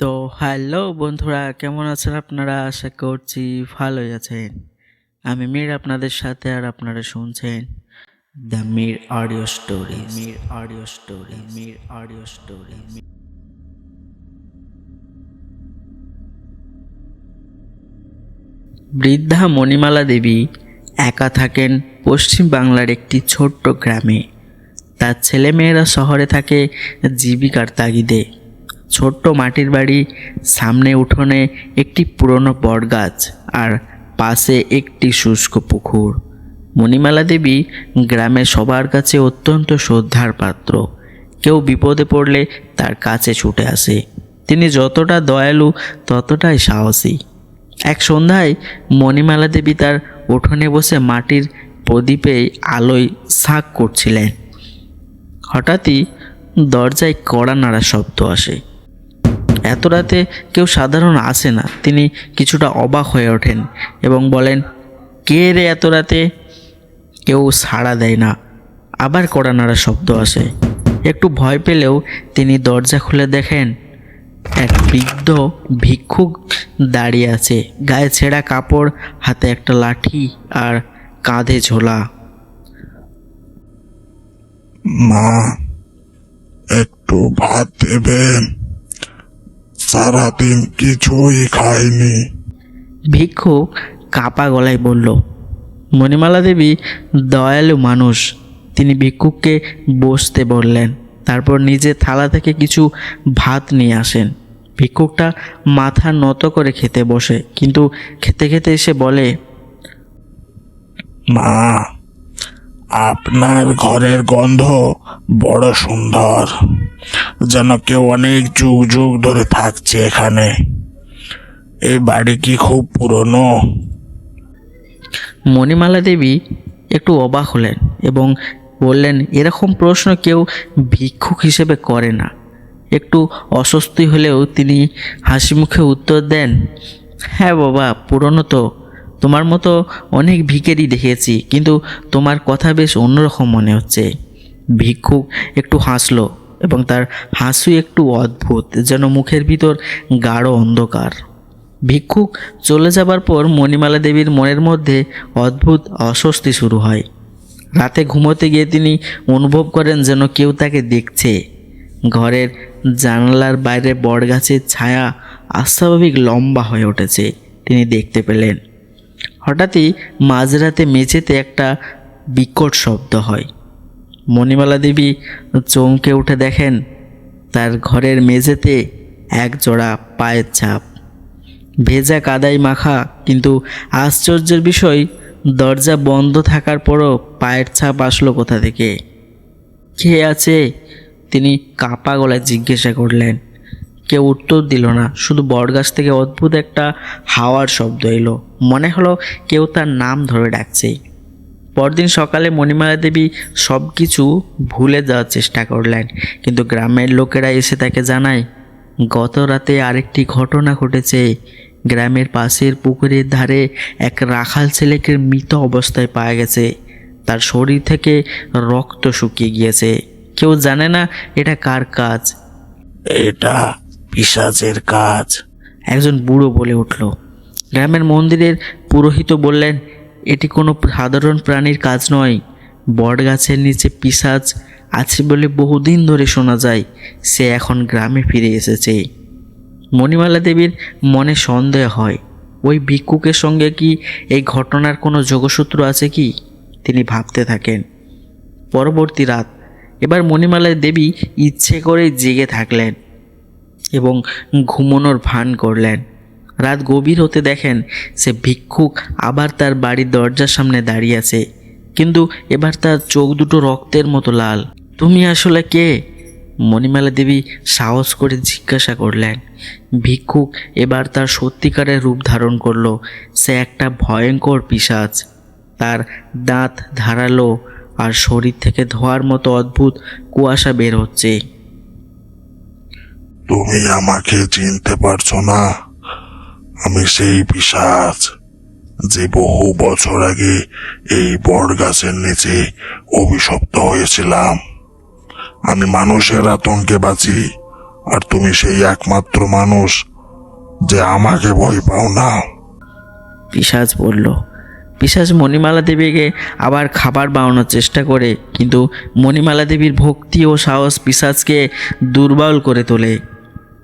তো হ্যালো বন্ধুরা, কেমন আছেন আপনারা? আশা করছি ভালোই আছেন। আমি মীর আপনাদের সাথে আর আপনারা শুনছেন the Mir audio story. Mir audio story, Mir audio story. বৃদ্ধা মণিমালা দেবী একা থাকেন পশ্চিম বাংলার একটি ছোট্ট গ্রামে। তার ছেলেমেয়েরা শহরে থাকে জীবিকার তাগিদে। ছোট্ট মাটির বাড়ি, সামনে উঠোনে একটি পুরনো বটগাছ আর পাশে একটি শুষ্ক পুকুর। মণিমালা দেবী গ্রামের সবার কাছে অত্যন্ত শ্রদ্ধার পাত্র। কেউ বিপদে পড়লে তার কাছে ছুটে আসে। তিনি যতটা দয়ালু, ততটাই সাহসী। এক সন্ধ্যায় মণিমালা দেবী তার উঠোনে বসে মাটির প্রদীপে আলোয় শাঁক করছিলেন। হঠাৎই দরজায় কড়া নাড়া শব্দ আসে। এত রাতে কেউ সাধারণ আসে না। তিনি কিছুটা অবাক হয়ে ওঠেন এবং বলেন, কে রে এত রাতে? কেউ সাড়া দেয় না। আবার কড়া নাড়া শব্দ আসে একটু ভয় পেলেও তিনি দরজা খুলে দেখেন, এক বৃদ্ধ ভিক্ষুক দাঁড়িয়ে আছে। গায়ে ছেঁড়া কাপড়, হাতে একটা লাঠি আর কাঁধে ঝোলা। মা, একটু ভাত দেবেন? সারাদিন কিছুই খাইনি। ভিক্ষুক কাপা গলায় বলল মণিমালা দেবী দয়ালু মানুষ। তিনি ভিক্ষুককে বসতে বললেন তারপর নিজে থালা থেকে কিছু ভাত নিয়ে আসেন। ভিক্ষুকটা মাথা নত করে খেতে বসে কিন্তু খেতে খেতে এসে বলে মা আপনার ঘরের গন্ধ বড় সুন্দর। যেন কেউ অনেক যুগ যুগ ধরে থাকছে এখানে। এই বাড়ি কি খুব পুরনো? মণিমালা দেবী একটু অবাক হলেন এবং বললেন, এরকম প্রশ্ন কেউ ভিক্ষুক হিসেবে করে না। একটু অস্বস্তি হলেও তিনি হাসি মুখে উত্তর দেন হ্যাঁ বাবা, পুরনো তো। তোমার মতো অনেক ভিকেরই দেখেছি কিন্তু তোমার কথা বেশ অন্যরকম মনে হচ্ছে। ভিক্ষুক একটু হাসলো, এবং তার হাসি একটু অদ্ভুত, যেন মুখের ভিতর গাঢ় অন্ধকার। ভিক্ষুক চলে যাবার পর মণিমালা দেবীর মনের মধ্যে অদ্ভুত অস্বস্তি শুরু হয়। রাতে ঘুমোতে গিয়ে তিনি অনুভব করেন যেন কেউ তাকে দেখছে। ঘরের জানালার বাইরে বটগাছের ছায়া অস্বাভাবিক লম্বা হয়ে উঠেছে, তিনি দেখতে পেলেন। হঠাৎই মাঝরাতে মেঝেতে একটা বিকট শব্দ হয়। মণিমালা দেবী চমকে উঠে দেখেন, তার ঘরের মেঝেতে এক জোড়া পায়ের ছাপ। ভেজা কাদাই মাখা, কিন্তু আশ্চর্যের বিষয়, দরজা বন্ধ থাকার পরও পায়ের ছাপ আসলো কোথা থেকে? কে আছে? তিনি কাপা গলায় জিজ্ঞাসা করলেন। কেউ উত্তর দিল না। শুধু বটগাছ থেকে অদ্ভুত একটা হাওয়ার শব্দ এলো। মনে হলো কেউ তার নাম ধরে ডাকছে। পরদিন সকালে মণিমালা দেবী সব কিছু ভুলে যাওয়ার চেষ্টা করলেন। কিন্তু গ্রামের লোকেরা এসে তাকে জানায়, গত রাতে আরেকটি ঘটনা ঘটেছে। গ্রামের পাশের পুকুরের ধারে এক রাখাল ছেলেকে মৃত অবস্থায় পাওয়া গেছে। তার শরীর থেকে রক্ত শুকিয়ে গিয়েছে। কেউ জানে না এটা কার কাজ। এটা পিসাচের কাজ। একজন বুড়ো বলে উঠল। গ্রামের মন্দিরের পুরোহিত বললেন, এটি কোনো সাধারণ প্রাণীর কাজ নয়। বট গাছের নিচে পিসাজ আছে বলে বহুদিন ধরে শোনা যায়। সে এখন গ্রামে ফিরে এসেছে। মণিমালা দেবীর মনে সন্দেহ হয়, ওই ভিক্ষুকের সঙ্গে কি এই ঘটনার কোনো যোগসূত্র আছে কি? তিনি ভাবতে থাকেন। পরবর্তী রাত, এবার মণিমালা দেবী ইচ্ছে করেই জেগে থাকলেন। এবং ঘুমোনোর ভান করলেন। রাত গভীর হতে দেখেন সে ভিক্ষুক আবার তার বাড়ির দরজার সামনে দাঁড়িয়ে আছে। কিন্তু এবার তার চোখ দুটো রক্তের মতো লাল। তুমি আসলে কে? মণিমালা দেবী সাহস করে জিজ্ঞাসা করলেন। ভিক্ষুক এবার তার সত্যিকারের রূপ ধারণ করল। সে একটা ভয়ঙ্কর পিশাচ। তার দাঁত ধারালো আর শরীর থেকে ধোয়ার মতো অদ্ভুত কুয়াশা বের হচ্ছে। তুমি আমাকে চিনতে পারছ না। আমি সেই পিসাচ যে বহু বছর আগে এই বট গাছের নিচে অভিশপ্ত হয়েছিলাম। আমি মানুষের আতঙ্কে বাঁচি, আর তুমি সেই একমাত্র মানুষ যে আমাকে ভয় পাও না। পিসাজ বলল পিসাজ মণিমালা দেবীকে আবার খাবার বানানোর চেষ্টা করে, কিন্তু মণিমালা দেবীর ভক্তি ও সাহস পিসাজকে দুর্বল করে তোলে।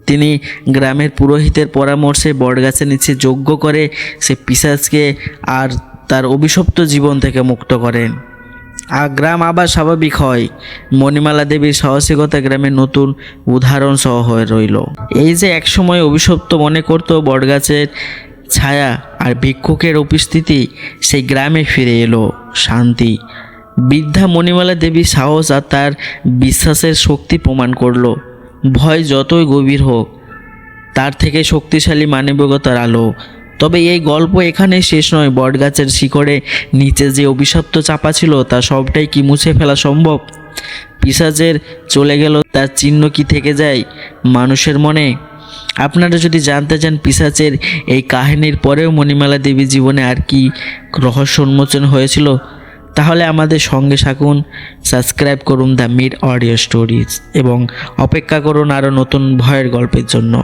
তিনি গ্রামের পুরোহিতের পরামর্শে বটগাছের নিচে যজ্ঞ করে সে পিসাজকে আর তার অভিশপ্ত জীবন থেকে মুক্ত করেন। আর গ্রাম আবার স্বাভাবিক হয়। মণিমালা দেবীর সাহসিকতা গ্রামের নতুন উদাহরণ সহ হয়ে রইল। এই যে একসময় অভিশপ্ত মনে করত বটগাছের ছায়া আর ভিক্ষুকের উপস্থিতি, সেই গ্রামে ফিরে এলো শান্তি। বৃদ্ধা মণিমালা দেবীর সাহস আর তার বিশ্বাসের শক্তি প্রমাণ করল। ভয় যতই গভীর হোক, তার থেকে শক্তিশালী মানবিকতার আলো। তবে এই গল্প এখানে শেষ নয়। বটগাছের শিকড়ে নিচে যে অভিশপ্ত চাপা ছিল, তা সবটাই কি মুছে ফেলা সম্ভব? পিসাজের চলে গেল, তার চিহ্ন কি থেকে যায় মানুষের মনে? আপনারা যদি জানতে চান পিসাচের এই কাহিনীর পরেও মণিমালা দেবী জীবনে আর কি রহস্য উন্মোচন হয়েছিল তাহলে আমাদের সঙ্গে থাকুন, সাবস্ক্রাইব করুন দ্য মিড অডিও স্টোরিজ এবং অপেক্ষা করুন আরও নতুন ভয়ের গল্পের জন্য।